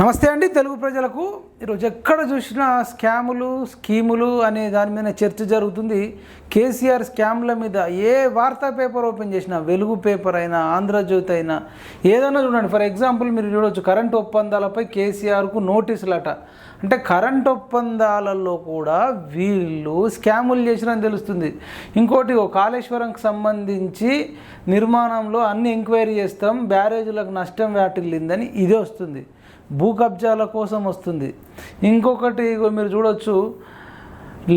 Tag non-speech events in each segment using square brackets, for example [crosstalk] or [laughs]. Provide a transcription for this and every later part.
నమస్తే అండి తెలుగు ప్రజలకు. ఈరోజు ఎక్కడ చూసినా స్కాములు స్కీములు అనే దాని మీద చర్చ జరుగుతుంది. కేసీఆర్ స్కామ్ల మీద ఏ వార్తా పేపర్ ఓపెన్ చేసినా వెలుగు పేపర్ అయినా ఆంధ్రజ్యోతి అయినా ఏదైనా చూడండి. ఫర్ ఎగ్జాంపుల్ మీరు చూడవచ్చు కరెంట్ ఒప్పందాలపై కేసీఆర్కు నోటీసులట. అంటే కరెంట్ ఒప్పందాలలో కూడా వీళ్ళు స్కాములు చేసినని తెలుస్తుంది. ఇంకోటి ఓ కాళేశ్వరంకి సంబంధించి నిర్మాణంలో అన్ని ఎంక్వైరీ చేస్తాం బ్యారేజీలకు నష్టం వాటిల్లిందని ఇదే వస్తుంది. భూ కబ్జాల కోసం వస్తుంది. ఇంకొకటి ఇగో మీరు చూడొచ్చు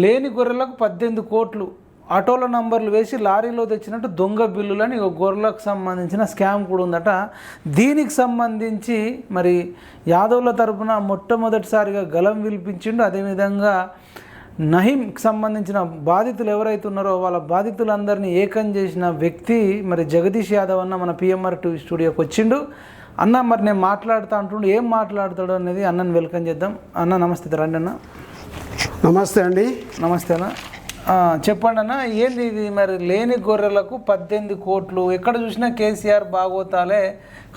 లేని గొర్రెలకు పద్దెనిమిది కోట్లు ఆటోల నంబర్లు వేసి లారీలో తెచ్చినట్టు దొంగ బిల్లులని గొర్రెలకు సంబంధించిన స్కామ్ కూడా ఉందట. దీనికి సంబంధించి మరి యాదవ్ల తరపున మొట్టమొదటిసారిగా గలం విలిపించిండు. అదేవిధంగా నహీంకి సంబంధించిన బాధితులు ఎవరైతే ఉన్నారో వాళ్ళ బాధితులందరినీ ఏకం చేసిన వ్యక్తి మరి జగదీష్ యాదవ్ అన్న మన పిఎంఆర్ టీవీ స్టూడియోకి వచ్చిండు. అన్న మరి నేను మాట్లాడుతా అంటుండు ఏం మాట్లాడతాడు అనేది అన్నని వెల్కమ్ చేద్దాం. అన్న నమస్తే రండి అన్న. నమస్తే అండి. నమస్తే అన్న. చెప్పండి అన్న ఏంది ఇది? మరి లేని గొర్రెలకు పద్దెనిమిది కోట్లు ఎక్కడ చూసినా కేసీఆర్ బాగోతాలే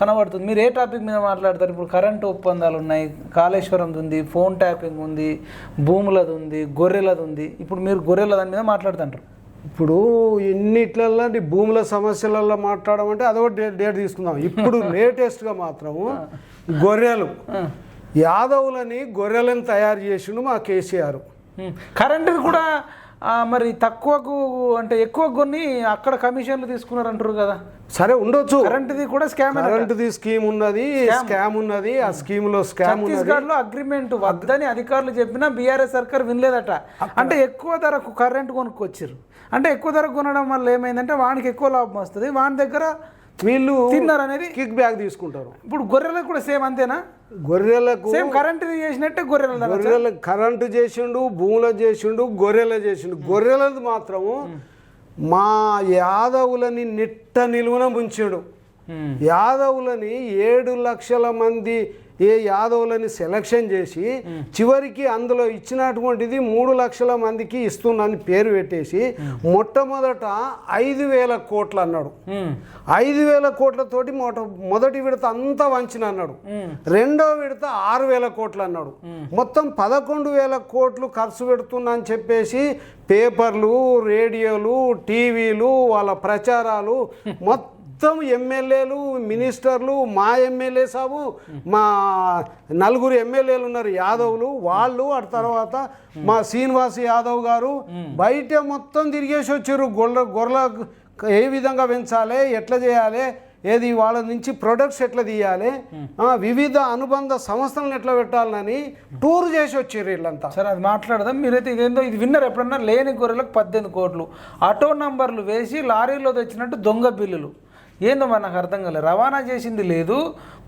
కనబడుతుంది. మీరు ఏ టాపిక్ మీద మాట్లాడతారు? ఇప్పుడు కరెంటు ఒప్పందాలు ఉన్నాయి కాళేశ్వరంది ఉంది ఫోన్ ట్యాపింగ్ ఉంది భూములది ఉంది గొర్రెలది ఉంది. ఇప్పుడు మీరు గొర్రెల దాని మీద మాట్లాడుతుంటారు ఇప్పుడు ఇన్నిట్లలో ఈ భూముల సమస్యలలో మాట్లాడమంటే అదొక డేట్ డేట్ తీసుకుందాం. ఇప్పుడు [laughs] లేటెస్ట్గా మాత్రము గొర్రెలు. యాదవులని గొర్రెలను తయారు చేసిండు మా కేసీఆర్. కరెంటుది కూడా మరి తక్కువకు అంటే ఎక్కువ కొన్ని అక్కడ కమిషన్లు తీసుకున్నారు అంటారు కదా. సరే ఉండొచ్చు. కరెంటుది కూడా స్కామ్ కరెంటుది స్కీమ్ ఉన్నది స్కామ్. ఉన్నది ఆ స్కీమ్లో స్కామ్ ఛత్తీస్గఢ్లో అగ్రిమెంట్ వద్దని అధికారులు చెప్పినా బీఆర్ఎస్ సర్కార్ వినలేదట. అంటే ఎక్కువ ధరకు కరెంట్ కొనుక్కొచ్చారు అంటే ఎక్కువ ధర కొనడం వల్ల ఏమైందంటే వానికి ఎక్కువ లాభం వస్తుంది. వాని దగ్గర వీళ్ళు తిన్నారు అనేది కిక్ బ్యాక్ తీసుకుంటారు. ఇప్పుడు గొర్రెలకు కూడా సేమ్ అంతేనా? గొర్రెలకు సేమ్ కరెంట్ చేసినట్టే గొర్రెల ధర గొర్రెల కరెంటు చేసిండు భూముల చేసిండు గొర్రెల చేసిండు. గొర్రెలది మాత్రము మా యాదవులని నిట్ట నిలువున ముంచాడు. యాదవులని ఏడు లక్షల మంది ఏ యాదవులని సెలక్షన్ చేసి చివరికి అందులో ఇచ్చినటువంటిది మూడు లక్షల మందికి ఇస్తున్నాను పేరు పెట్టేసి మొట్టమొదట ఐదు వేల కోట్లు అన్నాడు. ఐదు వేల కోట్లతోటి మొట మొదటి విడత అంతా వంచిన అన్నాడు. రెండో విడత ఆరు వేల కోట్లు అన్నాడు మొత్తం పదకొండు వేల కోట్లు ఖర్చు పెడుతున్నా అని చెప్పేసి పేపర్లు రేడియోలు టీవీలు వాళ్ళ ప్రచారాలు మొత్తం మొత్తం ఎమ్మెల్యేలు మినిస్టర్లు మా ఎమ్మెల్యే సాబు మా నలుగురు ఎమ్మెల్యేలు ఉన్నారు యాదవులు. వాళ్ళు ఆ తర్వాత మా శ్రీనివాస్ యాదవ్ గారు బయట మొత్తం తిరిగేసి వచ్చారు. గొర్రె గొర్రెల ఏ విధంగా పెంచాలి ఎట్లా చేయాలి ఏది వాళ్ళ నుంచి ప్రొడక్ట్స్ ఎట్లా తీయాలి వివిధ అనుబంధ సంస్థలను ఎట్లా పెట్టాలని టూర్ చేసి వచ్చారు వీళ్ళంతా. సరే అది మాట్లాడదాం. మీరైతే ఇదేందో ఇది విన్నర్ ఎప్పుడన్నా? లేని గొర్రెలకు పద్దెనిమిది కోట్లు. ఆటో నంబర్లు వేసి లారీలో తెచ్చినట్టు దొంగ బిల్లులు. ఏందో మరి నాకు అర్థం కాలేదు రవాణా చేసింది లేదు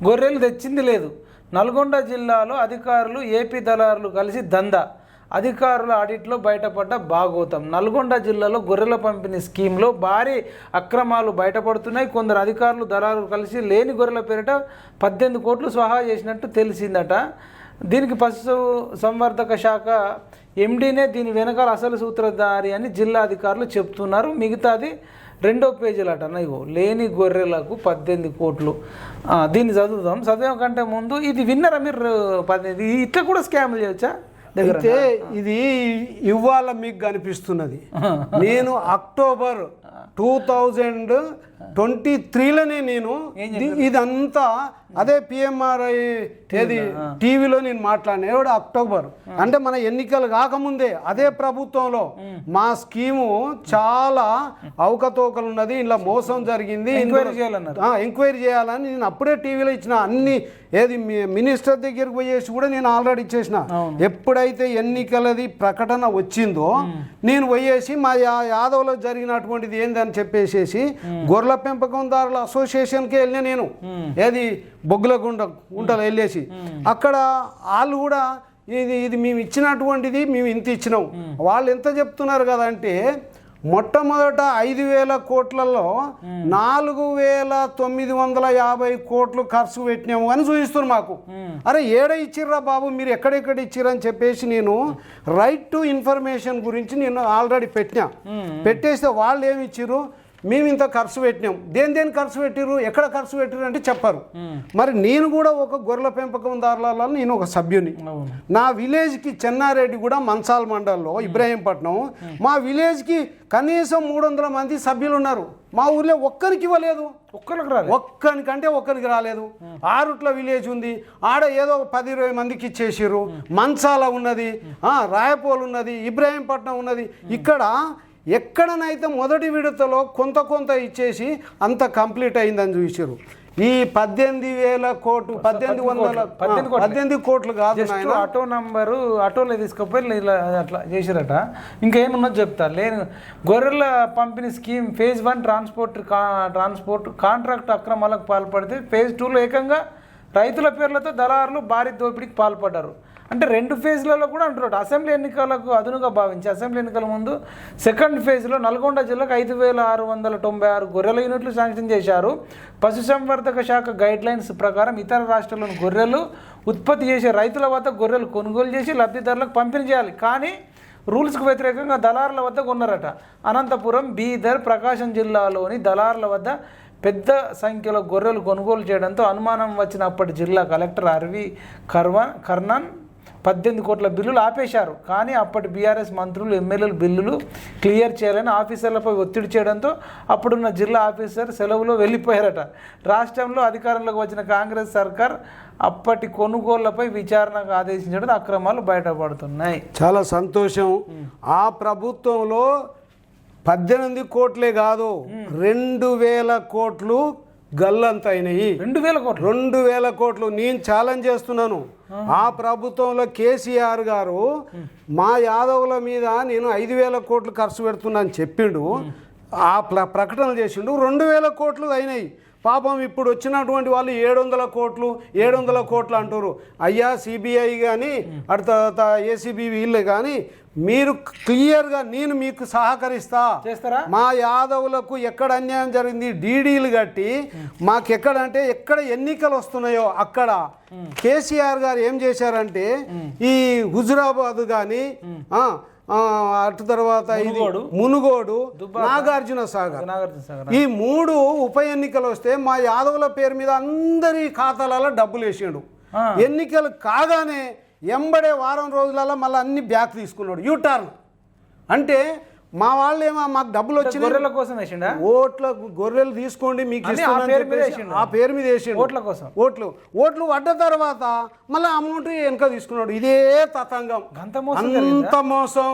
గొర్రెలు తెచ్చింది లేదు. నల్గొండ జిల్లాలో అధికారులు ఏపీ దళారులు కలిసి దందా. అధికారుల ఆడిట్లో బయటపడ్డ భాగోతం. నల్గొండ జిల్లాలో గొర్రెల పంపిణీ స్కీమ్లో భారీ అక్రమాలు బయటపడుతున్నాయి. కొందరు అధికారులు దళారులు కలిసి లేని గొర్రెల పేరిట పద్దెనిమిది కోట్లు స్వహా చేసినట్టు తెలిసిందట. దీనికి పశు సంవర్ధక శాఖ ఎండీనే దీని వెనకాల అసలు సూత్రధారి అని జిల్లా అధికారులు చెప్తున్నారు. మిగతాది రెండో పేజీలు అట ఇగో లేని గొర్రెలకు పద్దెనిమిది కోట్లు. దీన్ని చదువుదాం. చదివే కంటే ముందు ఇది విన్నరా మీరు పద్దెనిమిది? ఇట్లా కూడా స్కామ్లు చేయొచ్చా? అయితే ఇది ఇవాళ మీకు కనిపిస్తున్నది నేను అక్టోబర్ టూ థౌజండ్ ట్వంటీ త్రీలోనే నేను ఇదంతా అదే పిఎంఆర్ఐ ఏది? టీవీలో నేను మాట్లాడిన. ఎవడు? అక్టోబర్. అంటే మన ఎన్నికలు కాకముందే అదే ప్రభుత్వంలో మా. స్కీము చాలా అవకతవకలు ఉన్నది ఇలా మోసం జరిగింది. ఎంక్వైరీ చేయాలన్నారు. ఎంక్వైరీ చేయాలని నేను అప్పుడే టీవీలో ఇచ్చిన అన్ని ఏది మినిస్టర్ దగ్గరికి పోయేసి కూడా నేను ఆల్రెడీ ఇచ్చేసిన. ఎప్పుడైతే ఎన్నికలది ప్రకటన వచ్చిందో నేను పోయేసి మా యాదవ్లో జరిగినటువంటిది ఏందని చెప్పేసేసి గొర్రెల పెంపకందారుల అసోసియేషన్కి వెళ్ళిన నేను. ఏది? బొగ్గుల గుండ గుంటలు వెళ్ళేసి. అక్కడ వాళ్ళు కూడా ఇది ఇది మేము ఇచ్చినటువంటిది మేము ఇంత ఇచ్చినాం. వాళ్ళు ఎంత చెప్తున్నారు కదంటే మొట్టమొదట ఐదు వేల కోట్లలో నాలుగు వేల తొమ్మిది వందల యాభై కోట్లు ఖర్చు పెట్టినాము అని చూపిస్తున్నారు మాకు. అరే ఏడ ఇచ్చిర్రా బాబు? మీరు ఎక్కడెక్కడ ఇచ్చిర్రని చెప్పేసి నేను రైట్ టు ఇన్ఫర్మేషన్ గురించి నేను ఆల్రెడీ పెట్టినా. పెట్టేస్తే వాళ్ళు ఏమి ఇచ్చిర్రు? మేము ఇంత ఖర్చు పెట్టినాం. దేని దేని ఖర్చు పెట్టిర్రు? ఎక్కడ ఖర్చు పెట్టిర్రు అంటే చెప్పరు. మరి నేను కూడా ఒక గొర్రెల పెంపకందారులలో నేను ఒక సభ్యుని. నా విలేజ్కి చెన్నారెడ్డి కూడా మంచాల్ మండల్లో ఇబ్రాహీంపట్నం. మా విలేజ్కి కనీసం మూడు వందల మంది సభ్యులు ఉన్నారు మా ఊర్లో ఒక్కరికి ఇవ్వలేదు. ఒక్కరికి రాదు ఒక్కనికంటే ఒక్కరికి రాలేదు. ఆరుట్ల విలేజ్ ఉంది. ఆడ ఏదో పది ఇరవై మందికి ఇచ్చేసిర్రు. మంచాల ఉన్నది. రాయపోల్ ఉన్నది. ఇబ్రాహీంపట్నం ఉన్నది. ఇక్కడ ఎక్కడనైతే మొదటి విడతలో కొంత కొంత ఇచ్చేసి అంత కంప్లీట్ అయిందని చూసారు ఈ పద్దెనిమిది వేల కోట్లు పద్దెనిమిది వందల పద్దెనిమిది కోట్లు. కాదు ఆటో నంబరు ఆటోలో తీసుకుపోయి ఇలా అట్లా చేసిరట. ఇంకేమున్నది చెప్తా. లేని గొర్రెల పంపిణీ స్కీమ్ ఫేజ్ వన్ ట్రాన్స్పోర్ట్ కా ట్రాన్స్పోర్ట్ కాంట్రాక్ట్ అక్రమాలకు పాల్పడితే ఫేజ్ టూలో ఏకంగా రైతుల పేర్లతో దళారులు భారీ దోపిడీకి పాల్పడ్డారు. అంటే రెండు ఫేజ్లలో కూడా అంటున్నాడు. అసెంబ్లీ ఎన్నికలకు అదునుగా భావించి అసెంబ్లీ ఎన్నికల ముందు సెకండ్ ఫేజ్లో నల్గొండ జిల్లాకు ఐదు వేల ఆరు వందల తొంభై ఆరు గొర్రెల యూనిట్లు శాంక్షన్ చేశారు. పశుసంవర్ధక శాఖ గైడ్ లైన్స్ ప్రకారం ఇతర రాష్ట్రాల్లోని గొర్రెలు ఉత్పత్తి చేసే రైతుల వద్ద గొర్రెలు కొనుగోలు చేసి లబ్ధిదారులకు పంపిణీ చేయాలి. కానీ రూల్స్కు వ్యతిరేకంగా దళారుల వద్ద కొన్నారట. అనంతపురం బీదర్ ప్రకాశం జిల్లాలోని దళారుల వద్ద పెద్ద సంఖ్యలో గొర్రెలు కొనుగోలు చేయడంతో అనుమానం వచ్చిన అప్పటి జిల్లా కలెక్టర్ అరవి కర్వన్ కర్ణన్ పద్దెనిమిది కోట్ల బిల్లులు ఆపేశారు. కానీ అప్పటి బీఆర్ఎస్ మంత్రులు ఎమ్మెల్యేలు బిల్లులు క్లియర్ చేయాలని ఆఫీసర్లపై ఒత్తిడి చేయడంతో అప్పుడున్న జిల్లా ఆఫీసర్ సెలవులో వెళ్ళిపోయారట. రాష్ట్రంలో అధికారంలోకి వచ్చిన కాంగ్రెస్ సర్కార్ అప్పటి కొనుగోళ్ళపై విచారణకు ఆదేశించడం అక్రమాలు బయటపడుతున్నాయి. చాలా సంతోషం. ఆ ప్రభుత్వంలో పద్దెనిమిది కోట్లే కాదు రెండు వేల కోట్లు గల్లంత అయినాయి. రెండు వేల కోట్లు. రెండు వేల కోట్లు. నేను ఛాలెంజ్ చేస్తున్నాను. ఆ. ప్రభుత్వంలో కేసీఆర్ గారు మా యాదవుల మీద నేను ఐదు వేల కోట్లు ఖర్చు పెడుతున్నా అని చెప్పిండు. ఆ ప్ర- ప్రకటనలు చేసిండు. రెండు వేల కోట్లు అయినాయి. పాపం ఇప్పుడు వచ్చినటువంటి వాళ్ళు ఏడు వందల కోట్లు ఏడు వందల కోట్లు అంటారు అయ్యా సిబిఐ కానీ అటు తర్వాత ఏసీబీ వీళ్ళు కానీ మీరు క్లియర్గా నేను మీకు సహకరిస్తా. చేస్తారా? మా యాదవులకు ఎక్కడ అన్యాయం జరిగింది? డీడీలు కట్టి మాకు ఎక్కడ అంటే ఎక్కడ ఎన్నికలు వస్తున్నాయో అక్కడ. కేసీఆర్ గారు ఏం చేశారంటే ఈ హుజురాబాద్ కానీ అటు తర్వాత ఇది మునుగోడు, నాగార్జున సాగర్. ఈ మూడు ఉప ఎన్నికలు వస్తే మా యాదవుల పేరు మీద అందరి ఖాతాలలో డబ్బులు వేసిండు. ఎన్నికలు కాగానే ఎంబడే వారం రోజులలో మళ్ళీ అన్ని బ్యాక్ తీసుకున్నాడు. యూటర్న్ అంటే మా వాళ్ళు ఏమో మాకు డబ్బులు వచ్చినాయి. గొర్రెల కోసం వేసిండా? ఓట్ల గొర్రెలు తీసుకోండి మీకు ఆ పేరు మీద వేసిండు. ఆ పేరు మీద వేసిండు. ఓట్ల కోసం. ఓట్లు. ఓట్లు పడ్డ తర్వాత మళ్ళీ అమౌంట్ వెనక తీసుకున్నాడు. ఇదే తతంగం? అంత మోసం?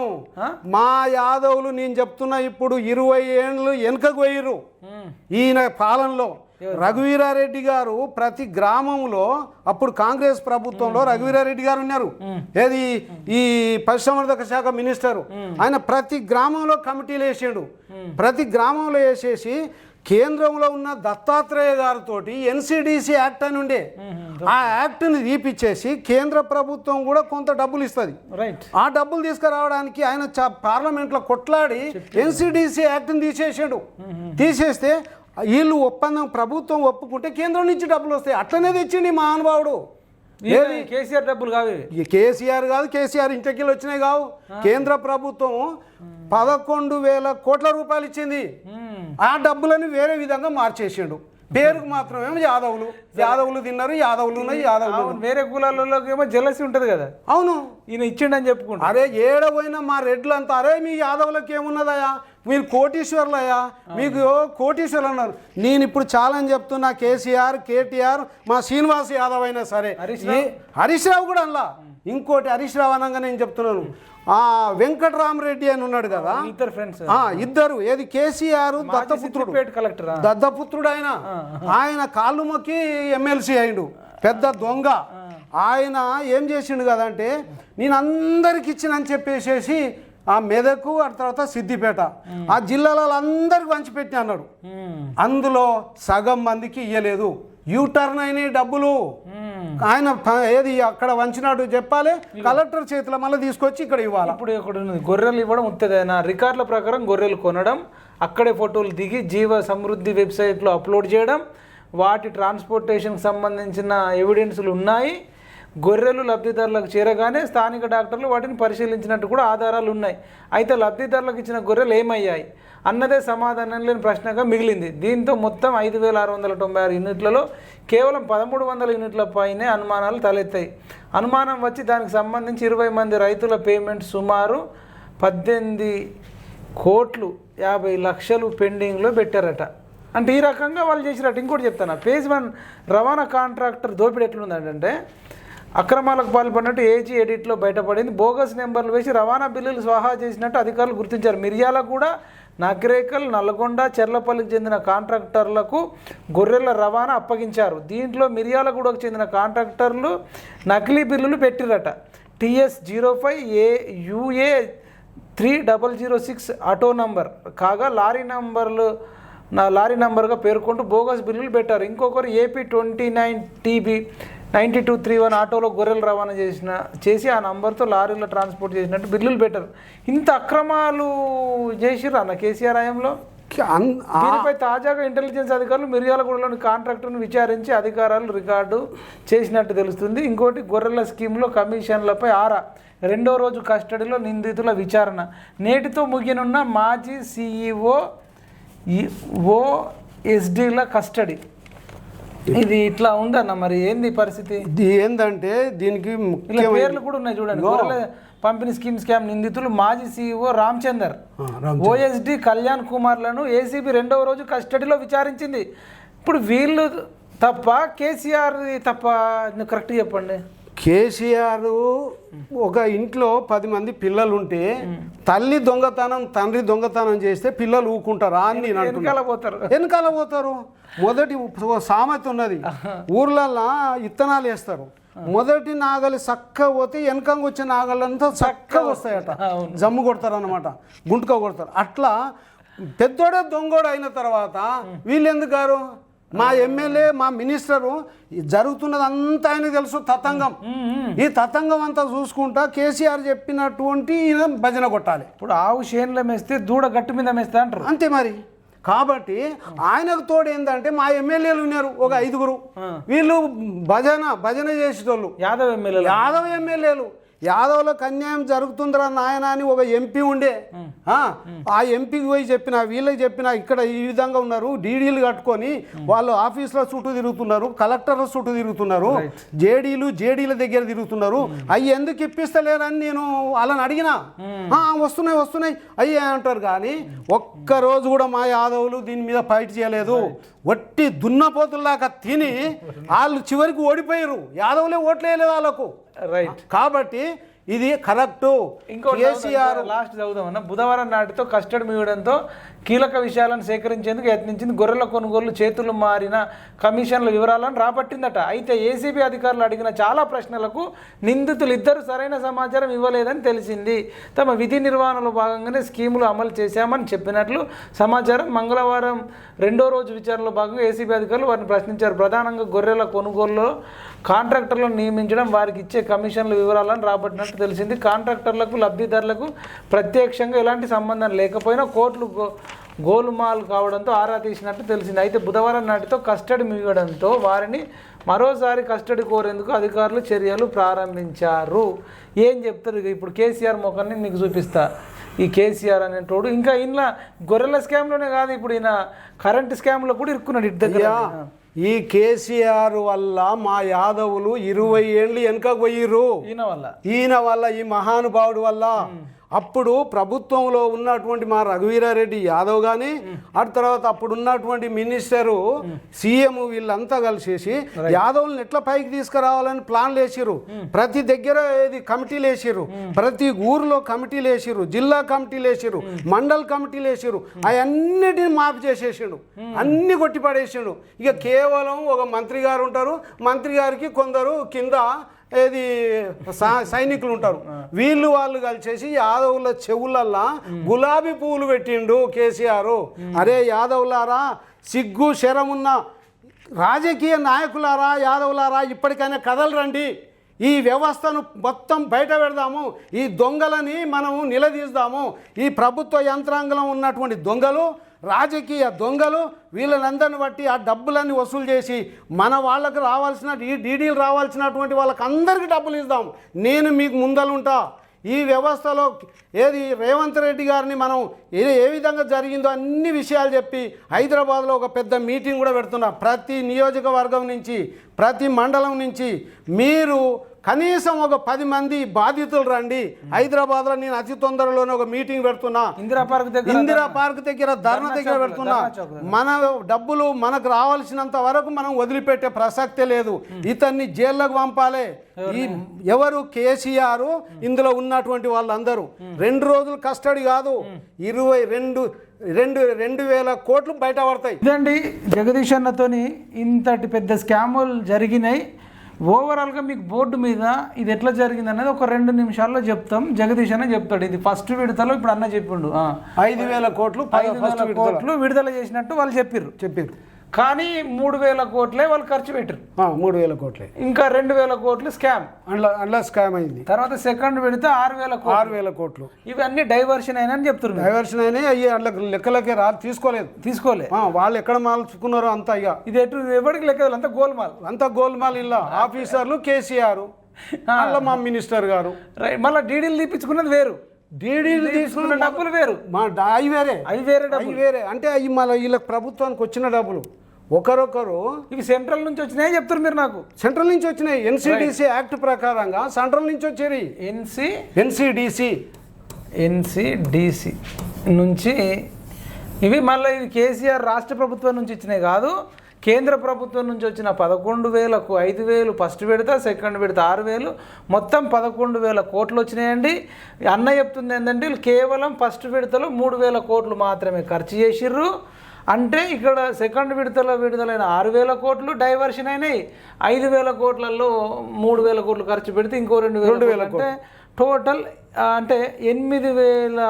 మా యాదవులు నేను చెప్తున్నా ఇప్పుడు ఇరవై ఏళ్ళు వెనకకు పోయిర్రు. ఉమ్. ఈయన పాలనలో. రఘువీరారెడ్డి గారు ప్రతి గ్రామంలో అప్పుడు కాంగ్రెస్ ప్రభుత్వంలో రఘువీరారెడ్డి గారు ఉన్నారు. ఏది? ఈ పశుసంవర్ధక శాఖ మినిస్టర్. ఆయన ప్రతి గ్రామంలో కమిటీలు వేసాడు. ప్రతి గ్రామంలో వేసేసి కేంద్రంలో ఉన్న దత్తాత్రేయ గారితో ఎన్సిడిసి యాక్ట్ అని ఉండే. ఆ యాక్ట్ని తీపిచ్చేసి కేంద్ర ప్రభుత్వం కూడా కొంత డబ్బులు ఇస్తుంది. రైట్. ఆ డబ్బులు తీసుకురావడానికి ఆయన పార్లమెంట్లో కొట్లాడి ఎన్సిడిసి యాక్ట్ని తీసేసాడు. తీసేస్తే వీళ్ళు ఒప్పందం ప్రభుత్వం ఒప్పుకుంటే కేంద్రం నుంచి డబ్బులు వస్తాయి. అట్లనే తెచ్చిండి మహానుభావుడు. ఏది? కేసీఆర్ డబ్బులు కావు కేసీఆర్ కాదు కేసీఆర్ ఇంటికి వచ్చినాయి కావు. కేంద్ర ప్రభుత్వం పదకొండు వేల కోట్ల రూపాయలు ఇచ్చింది. ఆ డబ్బులని వేరే విధంగా మార్చేసిండు. పేరుకు మాత్రమేమో యాదవులు. యాదవులు తిన్నారు యాదవులు ఉన్నాయి యాదవులు అవును వేరే కులాలలోకి ఏమో జలసి ఉంటది కదా. అవును. ఈయన ఇచ్చిండని చెప్పుకుంటా. అరే ఏడ పోయినా మా రెడ్లు అంతా అరే మీ యాదవులకు ఏమున్నదయ్యా? మీరు కోటీశ్వర్లయ్యా. మీకు కోటీశ్వర్లు అన్నారు నేను ఇప్పుడు ఛాలెంజ్ చెప్తున్నా కేసీఆర్ కేటీఆర్ మా శ్రీనివాస్ యాదవ్ అయినా సరే. హరీష్ రావు. కూడా అలా ఇంకోటి హరీష్ రావు అనగా నేను చెప్తున్నాను. ఆ వెంకటరామరెడ్డి అని ఉన్నాడు కదా. ఇద్దరు ఫ్రెండ్స్ ఆ ఇద్దరు. ఏది కేసీఆర్ దత్తపుత్రుడు. కలెక్టర్ దద్దపుత్రుడు ఆయన. ఆయన కాళ్ళు మొక్కి ఎమ్మెల్సీ అయిండు. పెద్ద దొంగ. ఆయన ఏం చేసిండు కదంటే నేను అందరికి ఇచ్చినని చెప్పేసేసి ఆ మెదకు ఆ తర్వాత సిద్దిపేట. ఆ జిల్లాలో అందరికి పంచిపెట్టి అన్నాడు అందులో సగం మందికి ఇయ్యలేదు. యూటర్న్ అయినాయి డబ్బులు. ఆయన ఏది అక్కడ వంచినాడు చెప్పాలి. కలెక్టర్ చేతిలో మళ్ళీ తీసుకొచ్చి ఇక్కడ ఇవ్వాలి. ఇప్పుడు ఇక్కడ గొర్రెలు ఇవ్వడం ఉత్తదైన రికార్డుల ప్రకారం గొర్రెలు కొనడం అక్కడే ఫోటోలు దిగి జీవ సమృద్ధి వెబ్సైట్లో అప్లోడ్ చేయడం వాటి ట్రాన్స్పోర్టేషన్కి సంబంధించిన ఎవిడెన్స్లు ఉన్నాయి. గొర్రెలు లబ్ధిదారులకు చేరగానే స్థానిక డాక్టర్లు వాటిని పరిశీలించినట్టు కూడా ఆధారాలు ఉన్నాయి. అయితే లబ్ధిదారులకు ఇచ్చిన గొర్రెలు ఏమయ్యాయి? అన్నదే సమాధానం లేని ప్రశ్నగా మిగిలింది. దీంతో మొత్తం ఐదు వేల ఆరు వందల తొంభై ఆరు యూనిట్లలో కేవలం పదమూడు వందల యూనిట్ల పైనే అనుమానాలు తలెత్తాయి. అనుమానం వచ్చి దానికి సంబంధించి ఇరవై మంది రైతుల పేమెంట్ సుమారు పద్దెనిమిది కోట్లు యాభై లక్షలు పెండింగ్లో పెట్టారట. అంటే ఈ రకంగా వాళ్ళు చేసినట్టు ఇంకోటి చెప్తాను? పేజ్ వన్ రవాణా కాంట్రాక్టర్ దోపిడీ ఎట్లుందంటే అక్రమాలకు పాల్పడినట్టు ఏజీ ఎడిట్లో బయటపడింది. బోగస్ నెంబర్లు వేసి రవాణా బిల్లులు స్వాహా చేసినట్టు అధికారులు గుర్తించారు. మిర్యాల కూడా నగరేకల్ నల్గొండ చెర్లపల్లికి చెందిన కాంట్రాక్టర్లకు గొర్రెల రవాణా అప్పగించారు. దీంట్లో మిర్యాలగూడకు చెందిన కాంట్రాక్టర్లు నకిలీ బిల్లులు పెట్టిరట. TS zero five A UA three double zero six auto number. కాగా లారీ నంబర్లు నా లారీ నంబర్గా పేర్కొంటూ బోగస్ బిల్లులు పెట్టారు. ఇంకొకరు AP twenty nine TB ninety two three one ఆటోలో గొర్రెలు రవాణా చేసిన చేసి ఆ నంబర్తో లారీలో ట్రాన్స్పోర్ట్ చేసినట్టు బిల్లులు పెట్టారు. ఇంత అక్రమాలు చేసిర్రు అన్న కేసీఆర్ హయాంలో? అన్- ఆ- దీనిపై తాజాగా ఇంటెలిజెన్స్ అధికారులు మిర్యాలగూడలోని కాంట్రాక్టర్ను విచారించి అధికారాలు రికార్డు చేసినట్టు తెలుస్తుంది. ఇంకోటి గొర్రెల స్కీమ్లో కమిషన్లపై ఆరా. రెండో రోజు కస్టడీలో నిందితుల విచారణ. నేటితో ముగినున్న మాజీ సీఈఓ ఓఎస్డీల కస్టడీ. ఇది. ఇట్లా ఉందన్న మరి ఏంది పరిస్థితి? ఇది ఏంటంటే దీనికి పేర్లు కూడా ఉన్నాయి చూడండి. పంపిణీ స్కీమ్ స్కామ్ నిందితులు మాజీ సీఈఓ రామచందర్. ఓఎస్డి కళ్యాణ్ కుమార్లను ఏసీబీ రెండవ రోజు కస్టడీలో విచారించింది. ఇప్పుడు వీళ్ళు తప్ప కేసీఆర్ తప్ప కరెక్ట్ చెప్పండి. కేసీఆర్ ఒక ఇంట్లో పది మంది పిల్లలు ఉంటే తల్లి దొంగతనం తండ్రి దొంగతనం చేస్తే పిల్లలు ఊకుంటారా అని నేను వెనకాల పోతారు. వెనకాల పోతారు. మొదటి సామెత ఉన్నది. ఊర్లల్లో ఇత్తనాలు వేస్తారు. మొదటి నాగలి చక్కగా పోతే వెనకంగా వచ్చే నాగలంతా చక్కగా వస్తాయట. జమ్ము కొడతారు అనమాట గుంటుక కొడతారు. అట్లా పెద్దోడే దొంగోడు అయిన తర్వాత వీళ్ళు ఎందుకు గారు? మా ఎమ్మెల్యే మా మినిస్టరు జరుగుతున్నది అంతా ఆయనకు తెలుసు తతంగం. ఈ తతంగం అంతా చూసుకుంటా కేసీఆర్ చెప్పినటువంటి ఈయన భజన కొట్టాలి. ఇప్పుడు ఆవు చేనులో మేస్తే దూడ గట్టు మీద మేస్తే అంటారు. అంతే మరి. కాబట్టి ఆయనకు తోడు ఏంటంటే మా ఎమ్మెల్యేలు ఉన్నారు ఒక ఐదుగురు. వీళ్ళు భజన భజన చేసేటోళ్ళు. యాదవ్ ఎమ్మెల్యే యాదవ్ ఎమ్మెల్యేలు. యాదవ్లకు అన్యాయం జరుగుతుందిరా నాయన అని ఒక ఎంపీ ఉండే. ఆ, ఎంపీకి పోయి చెప్పిన వీళ్ళకి చెప్పిన ఇక్కడ ఈ విధంగా ఉన్నారు. డీడీలు కట్టుకొని వాళ్ళు ఆఫీసుల చుట్టూ తిరుగుతున్నారు కలెక్టర్ల చుట్టూ తిరుగుతున్నారు జేడీలు జేడీల దగ్గర తిరుగుతున్నారు. అవి ఎందుకు ఇప్పిస్తలేరని నేను వాళ్ళని అడిగినా. "ఆ, వస్తున్నాయి వస్తున్నాయి. అయ్యి అంటారు కానీ ఒక్క రోజు కూడా మా యాదవులు దీని మీద ఫైట్ చేయలేదు. వట్టి దున్నపోతుల్లాగా తిని [laughs] వాళ్ళు చివరికి ఓడిపోయారు. యాదవులే ఓట్లేయలేదు వాళ్ళకు. రైట్ కాబట్టి ఇది కరెక్ట్. కేసీఆర్ లాస్ట్ చదువుదామన్న బుధవారం నాటితో కస్టడీ మీయడంతో కీలక విషయాలను సేకరించేందుకు యత్నించింది. గొర్రెల కొనుగోలు చేతులు మారిన కమిషన్ల వివరాలను రాబట్టిందట. అయితే ఏసీబీ అధికారులు అడిగిన చాలా ప్రశ్నలకు నిందితులు ఇద్దరు సరైన సమాచారం ఇవ్వలేదని తెలిసింది. తమ విధి నిర్వహణలో భాగంగానే స్కీములు అమలు చేశామని చెప్పినట్లు సమాచారం మంగళవారం రెండో రోజు విచారణలో భాగంగా ఏసీబీ అధికారులు వారిని ప్రశ్నించారు. ప్రధానంగా గొర్రెల కొనుగోలులో కాంట్రాక్టర్లను నియమించడం వారికి ఇచ్చే కమిషన్ల వివరాలను రాబట్టినట్టు తెలిసింది. కాంట్రాక్టర్లకు లబ్ధిదారులకు ప్రత్యక్షంగా ఎలాంటి సంబంధం లేకపోయినా కోర్టులు గోలుమాల్ కావడంతో ఆరా తీసినట్టు తెలిసింది. అయితే బుధవారం నాటితో కస్టడీ మిగడంతో వారిని మరోసారి కస్టడీ కోరేందుకు అధికారులు చర్యలు ప్రారంభించారు. ఏం చెప్తారు? ఇప్పుడు కేసీఆర్ ముఖాన్ని నీకు చూపిస్తా. ఈ కేసీఆర్ అనేటోడు ఇంకా ఇంట్లో గొర్రెల స్కామ్లోనే కాదు ఇప్పుడు ఈయన కరెంట్ స్కామ్లో కూడా ఇరుక్కున్నాడు ఇటు దగ్గర. ఈ కేసీఆర్ వల్ల మా యాదవులు ఇరవై ఏళ్ళు వెనుకకు పోయిర్రు. ఈయన వల్ల. ఈయన వల్ల ఈ మహానుభావుడు వల్ల. అప్పుడు ప్రభుత్వంలో ఉన్నటువంటి మా రఘువీరారెడ్డి యాదవ్ కానీ ఆ తర్వాత అప్పుడు ఉన్నటువంటి మినిస్టరు సీఎం వీళ్ళంతా కలిసేసి యాదవులను ఎట్లా పైకి తీసుకురావాలని ప్లాన్లు వేసిర్రు ప్రతి దగ్గర ఏది కమిటీలు వేసిర్రు ప్రతి ఊర్లో కమిటీలు వేసిర్రు జిల్లా కమిటీలు వేసిర్రు మండల్ కమిటీలు వేసిర్రు అవన్నిటిని మాఫీ చేసేసిండు. అన్ని కొట్టి పడేసిండు ఇక కేవలం ఒక మంత్రి గారు ఉంటారు. మంత్రి గారికి కొందరు కింద ఏది సైనికులు ఉంటారు. వీళ్ళు వాళ్ళు కలిసేసి యాదవుల చెవులల్లా గులాబీ పువ్వులు పెట్టిండు కేసీఆర్. అరే యాదవులారా సిగ్గు శరమున్న రాజకీయ నాయకులారా యాదవులారా ఇప్పటికైనా కదలరండి ఈ వ్యవస్థను మొత్తం బయట పెడదాము. ఈ దొంగలని మనము నిలదీద్దాము ఈ ప్రభుత్వ యంత్రాంగంలో ఉన్నటువంటి దొంగలు రాజకీయ దొంగలు వీళ్ళనందరిని బట్టి ఆ డబ్బులన్నీ వసూలు చేసి మన వాళ్ళకి రావాల్సిన ఈ డీడీలు రావాల్సినటువంటి వాళ్ళకి అందరికీ డబ్బులు ఇద్దాం నేను మీకు ముందలుంటా. ఈ వ్యవస్థలో ఏది రేవంత్ రెడ్డి గారిని మనం ఏ ఏ విధంగా జరిగిందో అన్ని విషయాలు చెప్పి హైదరాబాద్లో ఒక పెద్ద మీటింగ్ కూడా పెడుతున్నా. ప్రతి నియోజకవర్గం నుంచి ప్రతి మండలం నుంచి మీరు కనీసం ఒక పది మంది బాధితులు రండి. హైదరాబాద్లో నేను అతి తొందరలోనే ఒక మీటింగ్ పెడుతున్నా. ఇందిరా పార్క్ దగ్గర ఇందిరా పార్క్ దగ్గర ధర్నా దగ్గర పెడుతున్నా. మన డబ్బులు మనకు రావాల్సినంత వరకు మనం వదిలిపెట్టే ప్రసక్తే లేదు. ఇతన్ని జైల్లోకి పంపాలి. ఈ ఎవరు? కేసీఆర్ ఇందులో ఉన్నటువంటి వాళ్ళందరూ. రెండు రోజులు కస్టడీ కాదు. ఇరవై రెండు రెండు రెండు వేల కోట్లు బయట పడతాయి ఇదండి జగదీష్ అన్నతోని ఇంతటి పెద్ద స్కాములు జరిగినాయి. ఓవరాల్గా మీకు బోర్డు మీద ఇది ఎట్లా జరిగింది అనేది ఒక రెండు నిమిషాల్లో చెప్తాం. జగదీష్ అన్న చెప్తాడు ఇది ఫస్ట్ విడతలో ఇప్పుడు అన్న చెప్పిండు ఆ. ఐదు వేల కోట్లు ఐదు వేల కోట్లు విడుదల చేసినట్టు వాళ్ళు చెప్పిర్రు. చెప్పారు కానీ మూడు వేల కోట్లే వాళ్ళు ఖర్చు పెట్టారు. మూడు వేల కోట్లే. ఇంకా రెండు వేల కోట్లు స్కామ్. అందులో అందులో స్కామ్ అయింది. తర్వాత సెకండ్ విడితే ఆరు వేల ఆరు వేల కోట్లు. ఇవన్నీ డైవర్షన్ అయినని చెప్తున్నారు డైవర్షన్ అయినాయి అయ్యి అందులో లెక్కలకే రా తీసుకోలేదు. తీసుకోలే. ఆ, వాళ్ళు ఎక్కడ మార్చుకున్నారో అంతా ఇక ఇది ఎటు ఎవరికి లెక్క అంతా గోల్మాల్. అంతా గోల్మాల్ ఇల్లా. ఆఫీసర్లు కేసీఆర్ అలా మా మినిస్టర్ గారు. మళ్ళీ డీడీలు తీపించుకున్నది వేరు. డీడీలు తీసుకున్న డబ్బులు వేరు. మా అవి వేరే. అవి వేరే అవి డబ్బులు. వేరే. అంటే అవి మళ్ళీ వీళ్ళకి ప్రభుత్వానికి వచ్చిన డబ్బులు. ఒకరొకరు ఇవి సెంట్రల్ నుంచి వచ్చినాయి చెప్తారు మీరు నాకు. సెంట్రల్ నుంచి వచ్చినాయి. ఎన్సిడిసి యాక్ట్ ప్రకారంగా సెంట్రల్ నుంచి వచ్చేది ఎన్సి ఎన్సిడిసి ఎన్సిడిసి నుంచి ఇవి మళ్ళీ ఇవి కేసీఆర్ రాష్ట్ర ప్రభుత్వం నుంచి ఇచ్చినాయి కాదు. కేంద్ర ప్రభుత్వం నుంచి వచ్చిన పదకొండు వేలకు ఐదు వేలు ఫస్ట్ విడత సెకండ్ విడత ఆరు వేలు. మొత్తం పదకొండు వేల కోట్లు వచ్చినాయండి. అన్న చెప్తుంది ఏంటంటే కేవలం ఫస్ట్ విడతలో మూడు వేల కోట్లు మాత్రమే ఖర్చు చేసిర్రు. అంటే ఇక్కడ సెకండ్ విడతలో విడుదలైన ఆరు వేల కోట్లు డైవర్షన్ అయినాయి. ఐదు వేల కోట్లలో మూడు వేల కోట్లు ఖర్చు పెడితే ఇంకో రెండు వేల కోట్లు. అంటే టోటల్ అంటే ఎనిమిది వేల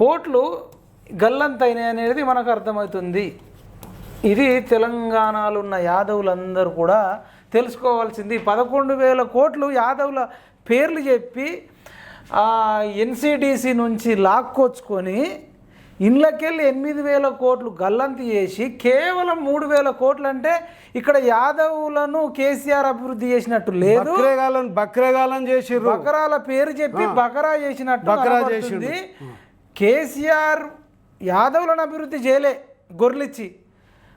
కోట్లు గల్లంతైనాయి అనేది మనకు అర్థమవుతుంది. ఇది తెలంగాణలో ఉన్న యాదవులందరూ కూడా తెలుసుకోవాల్సింది. పదకొండు వేల కోట్లు యాదవుల పేర్లు చెప్పి ఎన్సిడిసి నుంచి లాక్కొచ్చుకొని ఇండ్లకెళ్ళి ఎనిమిది వేల కోట్లు గల్లంతి చేసి కేవలం మూడు వేల కోట్లు అంటే ఇక్కడ యాదవులను కేసీఆర్ అభివృద్ధి చేసినట్టు లేదు. బక్రేగాలను చేసిర్రు. బకరాల పేరు చెప్పి బకరా చేసినట్టు బకరా కనబడుతుంది. కేసీఆర్ యాదవులను అభివృద్ధి చేయలే గొర్రెలిచ్చి.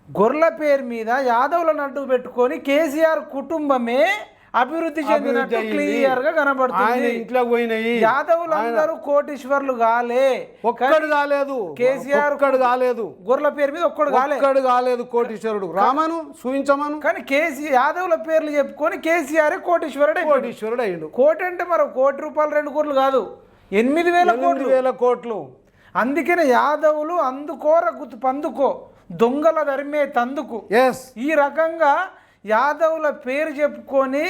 గొర్రెల పేరు మీద యాదవులను అడ్డు పెట్టుకొని కేసీఆర్ కుటుంబమే అభివృద్ధి చెందినట్టు. క్లియర్గా కనబడుతుంది. ఇంట్లోకి పోయినాయి. యాదవులందరూ కోటీశ్వర్లు కాలే. ఒక్కడు కాలేదు. కేసీఆర్ ఒక్కడు కాలేదు. గొర్రెల పేరు మీద ఒక్కడు కాలే. ఒక్కడు కాలేదు కోటీశ్వరుడు. రామను చూపించమను. కానీ కేసీ యాదవుల పేర్లు చెప్పుకొని కేసీఆర్ కోటీశ్వరుడే కోటీశ్వరుడు అయ్యిండు. కోటి అంటే మరి కోటి రూపాయలు రెండు కోట్లు కాదు. ఎనిమిది వేల కోట్లు. వేల కోట్లు. అందుకనే యాదవులు అందుకోర గుర్తు పందుకో. దొంగల ధర్మే తందుకు. ఎస్ ఈ రకంగా యాదవ్ల పేరు చెప్పుకొని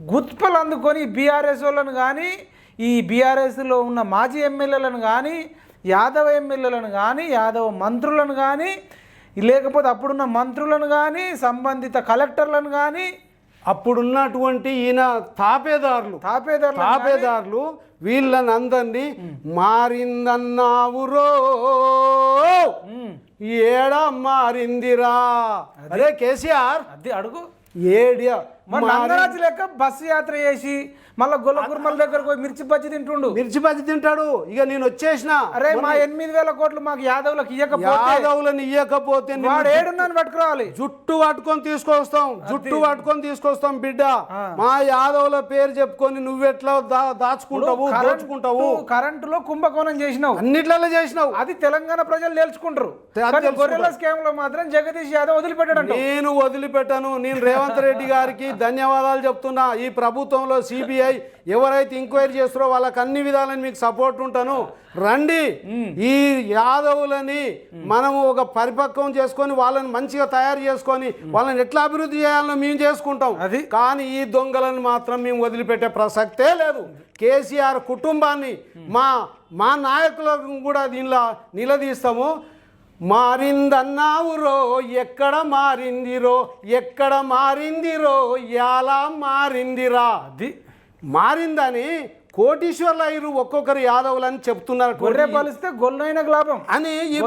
గుత్పలు అందుకొని బీఆర్ఎస్ వాళ్ళను కానీ ఈ బీఆర్ఎస్లో ఉన్న మాజీ ఎమ్మెల్యేలను కానీ యాదవ ఎమ్మెల్యేలను కానీ యాదవ మంత్రులను కానీ లేకపోతే అప్పుడున్న మంత్రులను కానీ సంబంధిత కలెక్టర్లను కానీ అప్పుడున్నటువంటి ఈయన తాపేదారులు. తాపేదారులు తాపేదారులు వీళ్ళని అందరినీ మారిందన్నావురో. ఏడా మారిందిరా. అరే కేసీఆర్. అది అడుగు. ఏడియా. మరి నంగరాజు లెక్క బస్సు యాత్ర చేసి మళ్ళా గొల్ల కుర్మల దగ్గరకు పోయి మిర్చి బజ్జి తింటుండు. మిర్చి బజ్జి తింటాడు. ఇక నేను వచ్చేసిన. అరే మా ఎనిమిది వేల కోట్లు మాకు యాదవులకు ఇయ్యకపోతే యాదవులను నిన్ను వాడు ఏడున్నాను పట్టుకురావాలి. జుట్టు పట్టుకొని తీసుకొస్తాం. జుట్టు పట్టుకొని తీసుకొస్తాం బిడ్డ. మా యాదవుల పేరు చెప్పుకొని నువ్వెట్లా దా- దాచుకుంటావు దోచుకుంటావు? కరెంటు- కరెంటులో కుంభకోణం చేసినావు. అన్నిట్లలో చేసినావు. అది తెలంగాణ ప్రజలు తెలుసుకుంటారు. గొర్రెల స్కామ్లో మాత్రం జగదీష్ యాదవ్ వదిలిపెట్టాడంట. నేను వదిలిపెట్టను. నేను రేవంత్ రెడ్డి గారికి ధన్యవాదాలు చెప్తున్నా. ఈ ప్రభుత్వంలో సిబిఐ ఎవరైతే ఎంక్వైరీ చేస్తారో వాళ్ళకి అన్ని విధాలని మీకు సపోర్ట్ ఉంటాను. రండి. ఈ యాదవులని మనము ఒక పరిపక్వం చేసుకొని వాళ్ళని మంచిగా తయారు చేసుకొని వాళ్ళని ఎట్లా అభివృద్ధి చేయాలో మేము చేసుకుంటాం. అది. కానీ ఈ దొంగలను మాత్రం మేము వదిలిపెట్టే ప్రసక్తే లేదు. కేసీఆర్ కుటుంబాన్ని మా మా నాయకులను కూడా దీనిలో నిలదీస్తాము. మారిందన్నావురో ఎక్కడ మారిందిరో ఎక్కడ మారిందిరో ఎలా మారిందిరా? అది. మారిందని కోటీశ్వర్లు అయ్యారు ఒక్కొక్కరు యాదవులు అని చెప్తున్నారు గొర్రె పాలిస్తే గొల్లైనకు లాభం. అని ఈ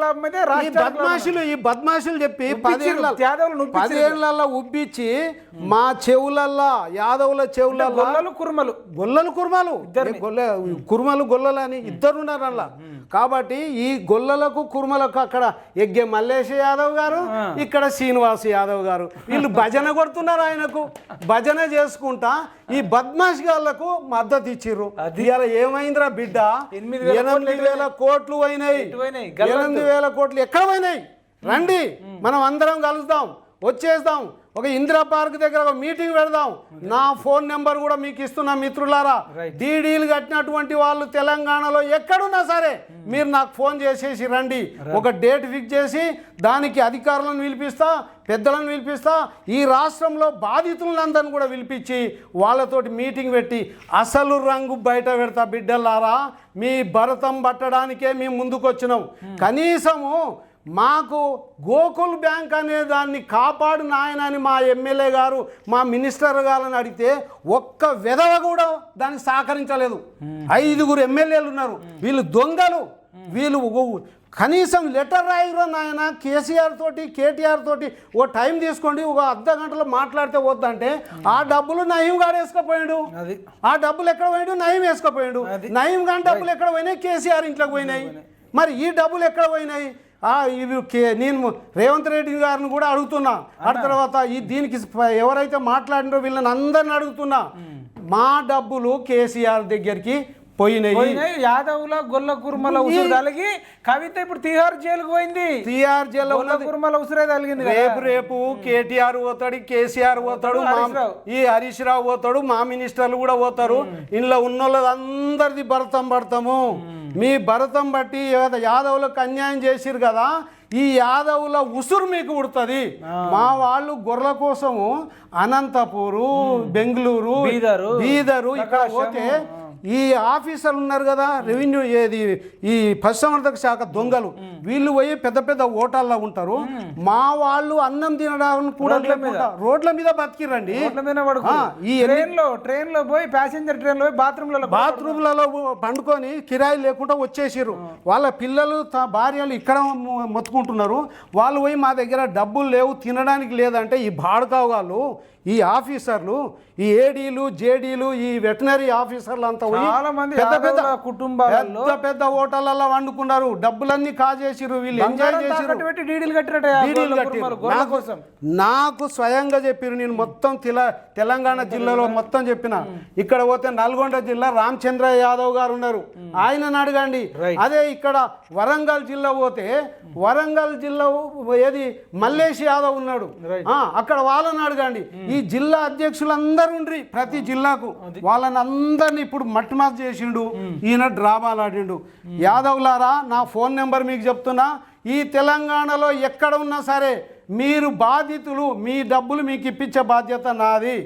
లాభం అయితే ఈ. బద్మాషులు ఈ బద్మాషులు చెప్పి పదేళ్ళ. పదేళ్ళలో ఉబ్బిచ్చి మా చెవులల్లా యాదవుల చెవులల్లా గొల్లలు కుర్మలు. గొల్లలు కుర్మలు. గొల్ల కుర్మలు గొల్లలు అని ఇద్దరు ఉన్నారు అలా కాబట్టి ఈ గొల్లలకు కుర్మలకు అక్కడ ఎగ్గే మల్లేశ యాదవ్ గారు ఇక్కడ శ్రీనివాస్ యాదవ్ గారు. వీళ్ళు భజన కొడుతున్నారు ఆయనకు. భజన చేసుకుంటా ఈ బద్మాష్ గాళ్ళకు మద్దతు ఇచ్చిర్రు. ఇవాళ ఏమైందిరా బిడ్డ? ఎనిమిది వేల కోట్లు అయినాయి? ఎనిమిది వేల కోట్లు ఎక్కడ పోయినాయి? రండి మనం అందరం కలుద్దాం వచ్చేద్దాం. ఒక ఇందిరా పార్క్ దగ్గర ఒక మీటింగ్ పెడదాం. నా ఫోన్ నెంబర్ కూడా మీకు ఇస్తున్నా మిత్రులారా. డీడీలు కట్టినటువంటి వాళ్ళు తెలంగాణలో ఎక్కడున్నా సరే మీరు నాకు ఫోన్ చేసేసి రండి. ఒక డేట్ ఫిక్స్ చేసి దానికి అధికారులను పిలిపిస్తా పెద్దలను పిలిపిస్తా ఈ రాష్ట్రంలో బాధితులందరిని కూడా పిలిపించి వాళ్ళతోటి మీటింగ్ పెట్టి అసలు రంగు బయట పెడతా బిడ్డలారా. మీ భరతం పట్టడానికే మేము ముందుకు వచ్చినాం కనీసము మాకు గోకుల్ బ్యాంక్ అనే దాన్ని కాపాడు నాయన అని మా ఎమ్మెల్యే గారు మా మినిస్టర్ గారిని అడిగితే ఒక్క విధవ కూడా దాన్ని సహకరించలేదు. ఐదుగురు ఎమ్మెల్యేలు ఉన్నారు. వీళ్ళు దొంగలు. వీళ్ళు ఒక- కనీసం లెటర్ రాయిరా నాయన కేసీఆర్ తోటి కేటీఆర్ తోటి ఓ టైం తీసుకోండి ఒక అర్ధ గంటలో మాట్లాడితే వద్దంటే ఆ డబ్బులు నయం గారు వేసుకపోయాడు. ఆ డబ్బులు ఎక్కడ పోయాడు? నయం వేసుకపోయాడు. నయం గాని డబ్బులు ఎక్కడ పోయినాయి. కేసీఆర్ ఇంట్లోకి పోయినాయి. మరి ఈ డబ్బులు ఎక్కడ పోయినాయి? ఇవి నేను రేవంత్ రెడ్డి గారిని కూడా అడుగుతున్నా. ఆ తర్వాత ఈ దీనికి ఎవరైతే మాట్లాడినో వీళ్ళని అందరిని అడుగుతున్నా. మా డబ్బులు కేసీఆర్ దగ్గరికి పోయినాయి. యాదవుల గొల్ల కుర్మల ఉసురు తలిగి కవిత ఇప్పుడు తిహార్ జైలుకు పోయింది. జిల్లా గొల్ల కుర్మల ఉసురే తలిగింది. రేపు రేపు కేటీఆర్ పోతాడు కేసీఆర్ పోతాడు. ఈ హరీష్ రావు పోతాడు మా మినిస్టర్లు కూడా పోతారు. ఇంట్లో ఉన్న అందరిది భరతం పడతాము. మీ భరతం బట్టి ఏదో యాదవులకు అన్యాయం చేసిరు కదా ఈ యాదవుల ఉసురు మీకు ఉడుతుంది మా వాళ్ళు గొర్రెల కోసము అనంతపూరు బెంగళూరు బీదరు, ఇక్కడ పోతే ఈ ఆఫీసర్లు ఉన్నారు కదా రెవెన్యూ ఏది ఈ పశుసంవర్ధక శాఖ దొంగలు. వీళ్ళు పోయి పెద్ద పెద్ద ఓటాల్లో ఉంటారు. మా వాళ్ళు అన్నం తినడానికి కూడా రోడ్ల మీద. బతికిరండి ఈ ట్రైన్లో ట్రైన్లో పోయి ప్యాసింజర్ ట్రైన్లో బాత్రూమ్లలో బాత్రూమ్లలో పండుకొని కిరాయి లేకుండా వచ్చేసిర్రు. వాళ్ళ పిల్లలు త- భార్యలు ఇక్కడ మొత్తుకుంటున్నారు. వాళ్ళు పోయి మా దగ్గర డబ్బులు లేవు తినడానికి లేదంటే ఈ బాడకావు వాళ్ళు ఈ ఆఫీసర్లు ఈ ఏడీలు జేడీలు ఈ వెటనరీ ఆఫీసర్లు అంతా చాలా మంది పెద్ద పెద్ద కుటుంబాలలో పెద్ద పెద్ద హోటళ్ళల్లో వండుకున్నారు. డబ్బులన్నీ కాజేసిర్రు వీళ్ళు. ఎంజాయ్ తాకట్టు పెట్టి డీడీలు కట్టిరట నాకు- కోసం. నాకు స్వయంగా చెప్పారు నేను మొత్తం తిల తెలంగాణ జిల్లాలో మొత్తం చెప్పిన. ఇక్కడ పోతే నల్గొండ జిల్లా రామచంద్ర యాదవ్ గారు ఉన్నారు. ఆయనను అడగండి. అదే ఇక్కడ వరంగల్ జిల్లా పోతే వరంగల్ జిల్లా ఏది? మల్లేష్ యాదవ్ ఉన్నాడు. అక్కడ వాళ్ళని అడగండి. ఈ జిల్లా అధ్యక్షులందరూ ఉండ్రి ప్రతి జిల్లాకు. వాళ్ళని అందరిని ఇప్పుడు మట్టుమాస్ చేసిండు ఈయన డ్రామాలు ఆడిండు. యాదవ్లారా నా ఫోన్ నెంబర్ మీకు చెప్తున్నా ఈ తెలంగాణలో ఎక్కడ ఉన్నా సరే మీరు బాధితులు మీ డబ్బులు మీకు ఇప్పించే బాధ్యత నాది.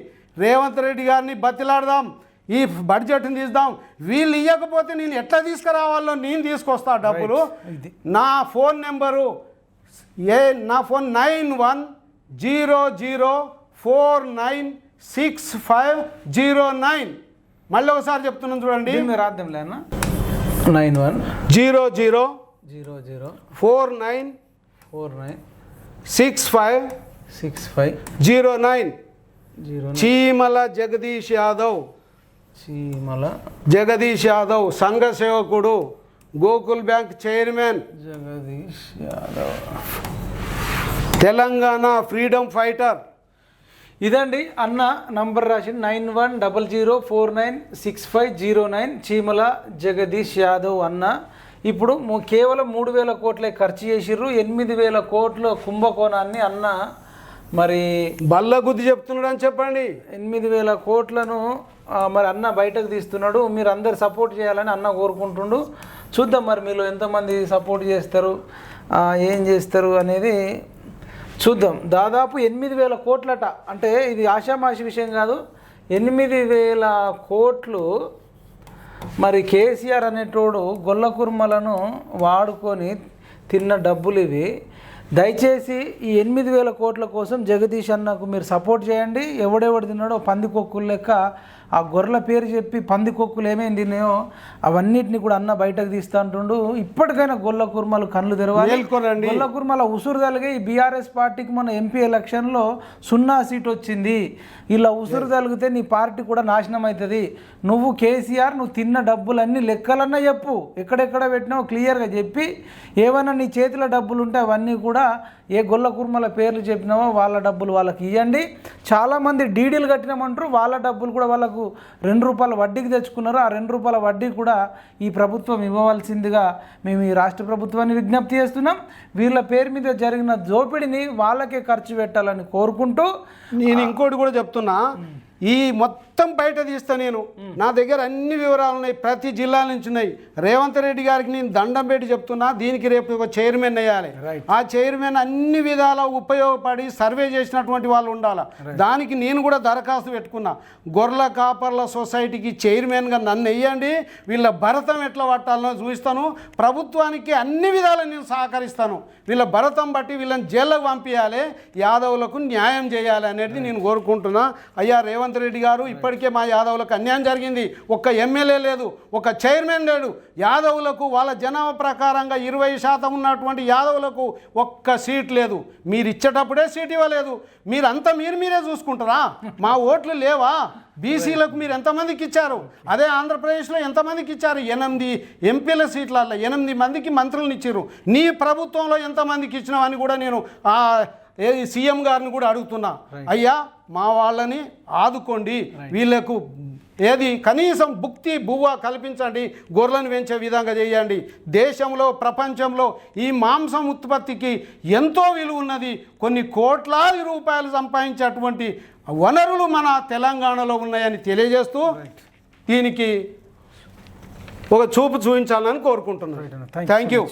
రేవంత్ రెడ్డి గారిని బతిలాడదాం ఈ బడ్జెట్ని తీద్దాం. వీళ్ళు ఇవ్వకపోతే నేను ఎట్లా తీసుకురావాలో నేను తీసుకొస్తా డబ్బులు. నా ఫోన్ నెంబరు ఏ నా phone nine one zero zero four nine six five zero nine. మళ్ళీ ఒకసారి చెప్తున్నాను చూడండి. మీద రాద్దాం లేనా nine one. Zero zero zero zero four nine four nine six five six five zero nine zero Cheemala Jagadish Yadav. Cheemala Jagadish Yadav సంఘ సేవకుడు Gokul bank chairman. Jagadish Yadav. Telangana freedom fighter. ఇదండి అన్న number రాసి nine one double zero four nine six five zero nine Cheemala Jagadish Yadav అన్న. ఇప్పుడు కేవలం మూడు వేల కోట్లే ఖర్చు చేసిర్రు ఎనిమిది వేల కోట్ల కుంభకోణాన్ని అన్న మరి బల్ల గుద్ది చెప్తున్నాడు అని చెప్పండి. ఎనిమిది వేల కోట్లను మరి అన్న బయటకు తీస్తున్నాడు. మీరు అందరు సపోర్ట్ చేయాలని అన్న కోరుకుంటుండు. చూద్దాం మరి మీలో ఎంతమంది సపోర్ట్ చేస్తారు ఏం చేస్తారు అనేది చూద్దాం. దాదాపు ఎనిమిది వేల కోట్లట. అంటే ఇది ఆషామాషి విషయం కాదు. ఎనిమిది వేల కోట్లు మరి కేసీఆర్ అనేటోడు గొల్ల కుర్మలను వాడుకొని తిన్న డబ్బులు ఇవి. దయచేసి ఈ ఎనిమిది వేల కోట్ల కోసం జగదీష్ అన్నకు మీరు సపోర్ట్ చేయండి. ఎవడెవడు తిన్నాడో పందికొక్కులు లెక్క ఆ గొర్రెల పేరు చెప్పి పందికొక్కులు ఏమేమి తిన్నాయో అవన్నిటిని కూడా అన్న బయటకు తీస్తా అంటుండు. ఇప్పటికైనా గొల్ల కుర్మలు కళ్ళు తెరవాలి. గొల్ల కుర్మల ఉసురు తలిగే ఈ బీఆర్ఎస్ పార్టీకి మన ఎంపీ ఎలక్షన్లో సున్నా సీట్ వచ్చింది. ఇలా ఉసురు తలిగితే నీ పార్టీ కూడా నాశనం అవుతుంది. నువ్వు కేసీఆర్ నువ్వు తిన్న డబ్బులన్నీ లెక్కలన్నా చెప్పు. ఎక్కడెక్కడ పెట్టినావు క్లియర్గా చెప్పి. ఏమైనా నీ చేతిలో డబ్బులు ఉంటే అవన్నీ కూడా ఏ గొల్ల కుర్మల పేర్లు చెప్పినావో వాళ్ళ డబ్బులు వాళ్ళకి ఇవ్వండి చాలామంది డీడీలు కట్టినామంటారు వాళ్ళ డబ్బులు కూడా వాళ్ళకు రెండు రూపాయల వడ్డీకి తెచ్చుకున్నారు. ఆ రెండు రూపాయల వడ్డీ కూడా ఈ ప్రభుత్వం ఇవ్వవలసిందిగా మేము ఈ రాష్ట్ర ప్రభుత్వాన్ని విజ్ఞప్తి చేస్తున్నాం. వీళ్ళ పేరు మీద జరిగిన దోపిడీని వాళ్ళకే ఖర్చు పెట్టాలని కోరుకుంటూ నేను ఇంకోటి కూడా చెప్తున్నా. ఈ మొత్తం బయట తీస్తా నేను. నా దగ్గర అన్ని వివరాలు ఉన్నాయి. ప్రతి జిల్లా నుంచి ఉన్నాయి. రేవంత్ రెడ్డి గారికి నేను దండం పెట్టి చెప్తున్నా దీనికి రేపు ఒక చైర్మన్ వేయాలి. ఆ చైర్మన్ అన్ని విధాల ఉపయోగపడి సర్వే చేసినటువంటి వాళ్ళు ఉండాలి? దానికి నేను కూడా దరఖాస్తు పెట్టుకున్నా. గొర్రెల కాపర్ల సొసైటీకి చైర్మన్గా నన్ను వేయండి. వీళ్ళ భరతం ఎట్లా పట్టాలనో చూపిస్తాను. ప్రభుత్వానికి అన్ని విధాలు నేను సహకరిస్తాను. వీళ్ళ భరతం బట్టి వీళ్ళని జైల్లోకి పంపించాలి యాదవులకు న్యాయం చేయాలి అనేది నేను కోరుకుంటున్నా. అయ్యా రేవంత్ రెడ్డి గారు ఇప్పటికే మా యాదవులకు అన్యాయం జరిగింది. ఒక్క ఎమ్మెల్యే లేదు ఒక చైర్మన్ లేడు. యాదవులకు వాళ్ళ జనాభా ప్రకారంగా ఇరవై శాతం ఉన్నటువంటి యాదవులకు ఒక్క సీట్ లేదు. మీరు ఇచ్చేటప్పుడే సీట్ ఇవ్వలేదు. మీరంతా మీరు మీరే చూసుకుంటారా? మా ఓట్లు లేవా? బీసీలకు మీరు ఎంతమందికి ఇచ్చారు? అదే ఆంధ్రప్రదేశ్లో ఎంతమందికి ఇచ్చారు? ఎనిమిది ఎంపీల సీట్లలో ఎనిమిది మందికి మంత్రులను ఇచ్చారు నీ ప్రభుత్వంలో ఎంతమందికి ఇచ్చినావని కూడా నేను సీఎం గారిని కూడా అడుగుతున్నా. అయ్యా మా వాళ్ళని ఆదుకోండి. వీళ్ళకు ఏది కనీసం భుక్తి బువ్వ కల్పించండి. గొర్రెలను పెంచే విధంగా చేయండి. దేశంలో ప్రపంచంలో ఈ మాంసం ఉత్పత్తికి ఎంతో విలువ ఉన్నది. కొన్ని కోట్లాది రూపాయలు సంపాదించేటువంటి వనరులు మన తెలంగాణలో ఉన్నాయని తెలియజేస్తూ దీనికి ఒక చూపు చూపించాలని కోరుకుంటున్నాను. థ్యాంక్ యూ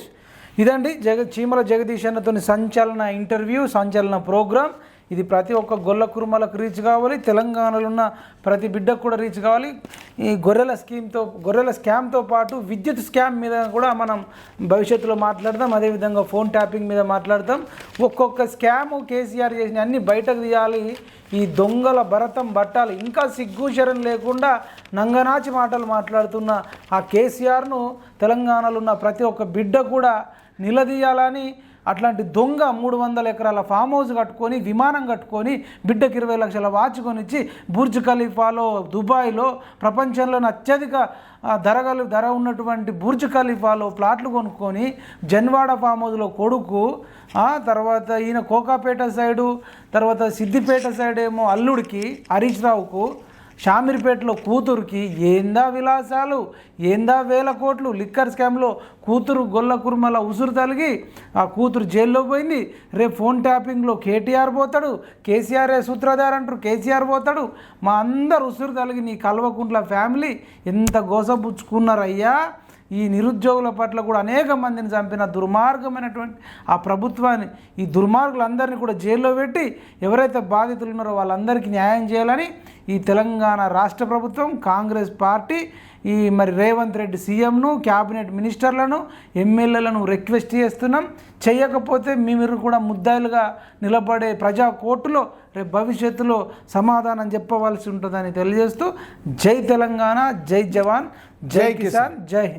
ఇదండి జగ చీమల జగదీష్ అన్నతో సంచలన ఇంటర్వ్యూ సంచలన ప్రోగ్రామ్. ఇది ప్రతి ఒక్క గొల్ల కురుమలకు రీచ్ కావాలి తెలంగాణలో ఉన్న ప్రతి బిడ్డకు కూడా రీచ్ కావాలి. ఈ గొర్రెల స్కీమ్తో గొర్రెల స్కామ్తో పాటు విద్యుత్ స్కామ్ మీద కూడా మనం భవిష్యత్తులో మాట్లాడదాం. అదేవిధంగా ఫోన్ ట్యాపింగ్ మీద మాట్లాడదాం. ఒక్కొక్క స్కామ్ కేసీఆర్ చేసిన అన్ని బయటకు తీయాలి. ఈ దొంగల భరతం పట్టాలి ఇంకా సిగ్గుశరం లేకుండా నంగనాచి మాటలు మాట్లాడుతున్న ఆ కేసీఆర్ను తెలంగాణలో ఉన్న ప్రతి ఒక్క బిడ్డ కూడా నిలదీయాలని అట్లాంటి దొంగ మూడు వందల ఎకరాల ఫామ్ హౌస్ కట్టుకొని విమానం కట్టుకొని బిడ్డకి ఇరవై లక్షల వాచ్ కొనిచ్చి బుర్జ్ ఖలీఫాలో దుబాయ్లో ప్రపంచంలోని అత్యధిక ధరగలు ధర ఉన్నటువంటి బుర్జ్ ఖలీఫాలో ప్లాట్లు కొనుక్కొని జన్వాడ ఫామ్ హౌస్లో కొడుకు తర్వాత ఈయన కోకాపేట సైడు తర్వాత సిద్దిపేట సైడ్ ఏమో అల్లుడికి హరీష్ రావుకు షామీర్పేటలో కూతురుకి ఏందా విలాసాలు? ఏందా వేల కోట్లు? లిక్కర్ స్కామ్లో కూతురు గొల్ల కుర్మల ఉసురు తలిగి ఆ కూతురు జైల్లో పోయింది. రేపు ఫోన్ ట్యాపింగ్లో కేటీఆర్ పోతాడు. కేసీఆర్ఏ సూత్రధార్ అంటారు? కేసీఆర్ పోతాడు. మా అందరు ఉసురు తలిగి నీ కల్వకుంట్ల ఫ్యామిలీ ఎంత గోసపుచ్చుకున్నారయ్యా? ఈ నిరుద్యోగుల పట్ల కూడా అనేక మందిని చంపిన దుర్మార్గమైనటువంటి ఆ ప్రభుత్వాన్ని ఈ దుర్మార్గులందరినీ కూడా జైల్లో పెట్టి ఎవరైతే బాధితులు ఉన్నారో వాళ్ళందరికీ న్యాయం చేయాలని ఈ తెలంగాణ రాష్ట్ర ప్రభుత్వం కాంగ్రెస్ పార్టీ ఈ మరి రేవంత్ రెడ్డి సీఎంను క్యాబినెట్ మినిస్టర్లను ఎమ్మెల్యేలను రిక్వెస్ట్ చేస్తున్నాం. చేయకపోతే మీరు కూడా ముద్దాయిలుగా నిలబడే ప్రజా కోర్టులో రేపు భవిష్యత్తులో సమాధానం చెప్పవలసి ఉంటుందని తెలియజేస్తూ జై తెలంగాణ జై జవాన్ జై కిసాన్ జై హింద్.